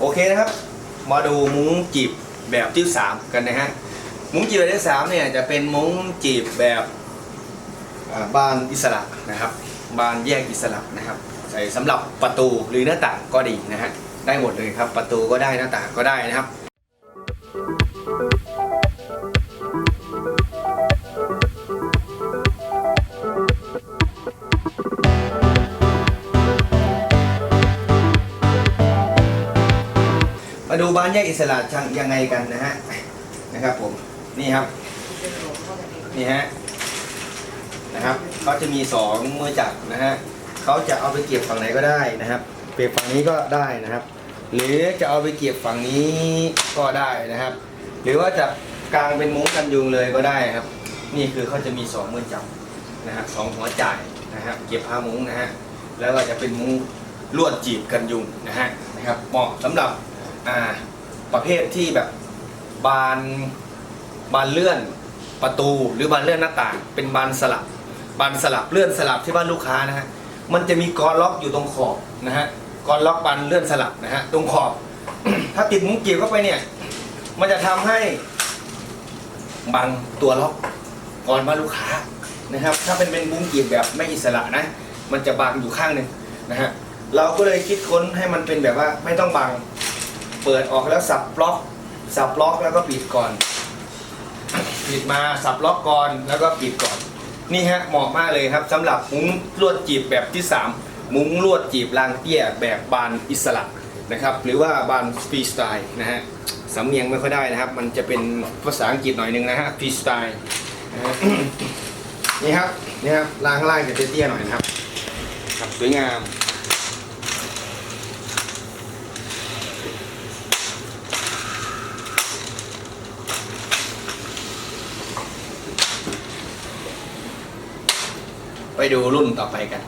โอเคนะครับ มาดูมุ้งจีบแบบที่สามกันนะฮะ มุ้งจีบแบบที่สามเนี่ยจะเป็นมุ้งจีบแบบอ่าบานอิสระนะครับ บานแยกอิสระนะครับ ใส่สำหรับประตูหรือหน้าต่างก็ดีนะฮะ ได้หมดเลยครับ ประตูก็ได้หน้าต่างก็ได้นะครับ ดูบ้านแยกอิสระช่างยังไงกันนะฮะนะครับผมนี่ครับนี่ฮะนะครับเขาจะมีสองมือจับนะฮะเขาจะเอาไปเก็บฝั่งไหนก็ได้นะครับเก็บฝั่งนี้ก็ได้นะครับ หรือจะเอาไปเก็บฝั่งนี้ก็ได้นะครับ หรือว่าจะกางเป็นมุ้งกันยุงเลยก็ได้ครับ นี่คือเขาจะมีสองมือจับนะฮะสองหัวจ่ายนะฮะเก็บผ้ามุ้งนะฮะแล้วก็จะเป็นมุ้งลวดจีบกันยุงนะฮะนะครับเหมาะสำหรับ อ่า ประเภทที่แบบบานบานเลื่อนประตูหรือบานเลื่อนหน้าต่าง เป็นบานสลับบานสลับเลื่อนสลับที่บ้านลูกค้านะฮะมันจะมีกรอนล็อกอยู่ตรงขอบนะฮะกรอนล็อกบานเลื่อนสลับนะฮะตรงขอบ ถ้าติดมุ้งเกี่ยวเข้าไปเนี่ย มันจะทำให้บังตัวล็อกกรอนบ้านลูกค้านะครับ ถ้าเป็นเป็นมุ้งเกี่ยวแบบไม่อิสระนะ มันจะบังอยู่ข้างหนึ่งนะฮะเราก็เลยคิดค้นให้มันเป็นแบบว่าไม่ต้องบัง เปิดออกแล้วสับล็อก สับล็อกแล้วก็ปิดก่อน ปิดมาสับล็อกก่อนแล้วก็ปิดก่อน นี่ฮะเหมาะมากเลยครับสำหรับมุ้งลวดจีบแบบที่ 3 มุ้งลวดจีบรางเตี้ยแบบบานอิสระนะครับหรือว่าบานฟรีสไตล์นะฮะสำเนียงไม่ค่อยได้นะครับ มันจะเป็นภาษาอังกฤษหน่อยนึงนะฮะฟรีสไตล์นะฮะนี่ครับนี่ครับรางข้างล่างจะเตี้ยๆหน่อยนะครับสวยงาม ไปดูรุ่นต่อไปกัน